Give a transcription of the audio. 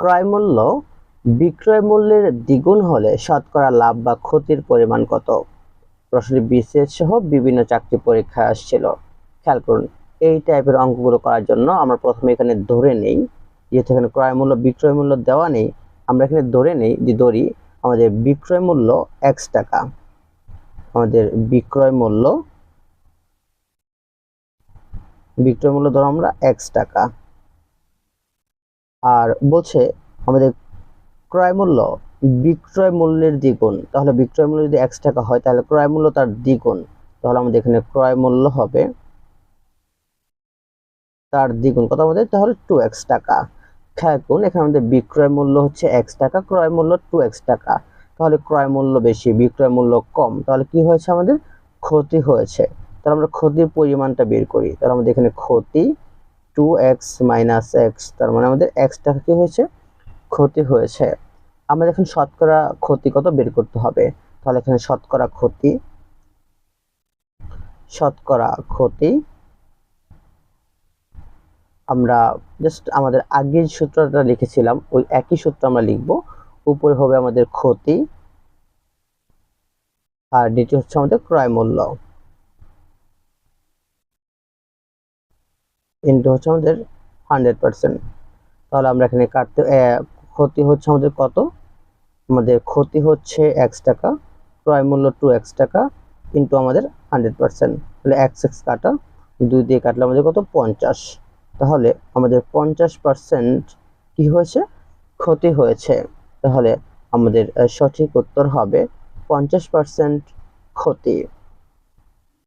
ক্রয় মূল্য বিক্রয় মূল্যের দ্বিগুণ হলে শতকরা লাভ বা ক্ষতির পরিমাণ কত? প্রশ্নটি বিসিএস সহ বিভিন্ন চাকরি পরীক্ষায় আসছিল। খেয়াল করুন, এই টাইপের অঙ্কগুলো করার জন্য আমরা প্রথমে এখানে ধরে নেই। যেহেতু এখানে ক্রয় মূল্য, বিক্রয় মূল্য দেওয়া নেই, আমরা এখানে ধরে নেই যে ধরি আমাদের বিক্রয় মূল্য এক্স টাকা। আমাদের বিক্রয় মূল্য বিক্রয় মূল্য ধরো আমরা এক্স টাকা। আর বলছে আমাদের ক্রয় মূল্য বিক্রয় মূল্যের দ্বিগুণ। তাহলে বিক্রয় মূল্য যদি এক্স টাকা হয়, তাহলে ক্রয় মূল্য তার দ্বিগুণ। তাহলে আমাদের এখানে ক্রয় মূল্য হবে তার দ্বিগুণ। কত আমাদের? তাহলে টু এক্স টাকা। খেয়াল এখানে আমাদের বিক্রয় মূল্য হচ্ছে এক্স টাকা, ক্রয় মূল্য টু এক্স টাকা। তাহলে ক্রয় মূল্য বেশি, বিক্রয় মূল্য কম। তাহলে কি হয়েছে আমাদের? ক্ষতি হয়েছে। তাহলে আমরা ক্ষতির পরিমাণটা বের করি। তাহলে আমাদের এখানে ক্ষতি টু এক্স মাইনাস এক্স তার মানে আমাদের এক্স টাকা কি হয়েছে? ক্ষতি হয়েছে। আমাদের এখন শতকরা ক্ষতি কত বের করতে হবে? তাহলে এখানে শতকরা ক্ষতি শতকরা ক্ষতি, আমরা জাস্ট আমাদের আগের সূত্রটা লিখেছিলাম, ওই একই সূত্র আমরা লিখব। উপরে হবে আমাদের ক্ষতি, আর দ্বিতীয় হচ্ছে আমাদের ক্রয় মূল্য। ইন্টু হচ্ছে আমাদের হান্ড্রেড পার্সেন্ট। তাহলে আমরা এখানে কাটতে ক্ষতি হচ্ছে আমাদের কত? আমাদের ক্ষতি হচ্ছে এক্স টাকা, ক্রয় মূল্য টু এক্স টাকা ইন্টু আমাদের হান্ড্রেড পার্সেন্ট। তাহলে এক্স এক্স কাটা, দুই দিয়ে কাটলে আমাদের কত? পঞ্চাশ। তাহলে আমাদের পঞ্চাশ পার্সেন্ট কী হয়েছে? ক্ষতি হয়েছে। তাহলে আমাদের সঠিক উত্তর হবে পঞ্চাশ পার্সেন্ট ক্ষতি।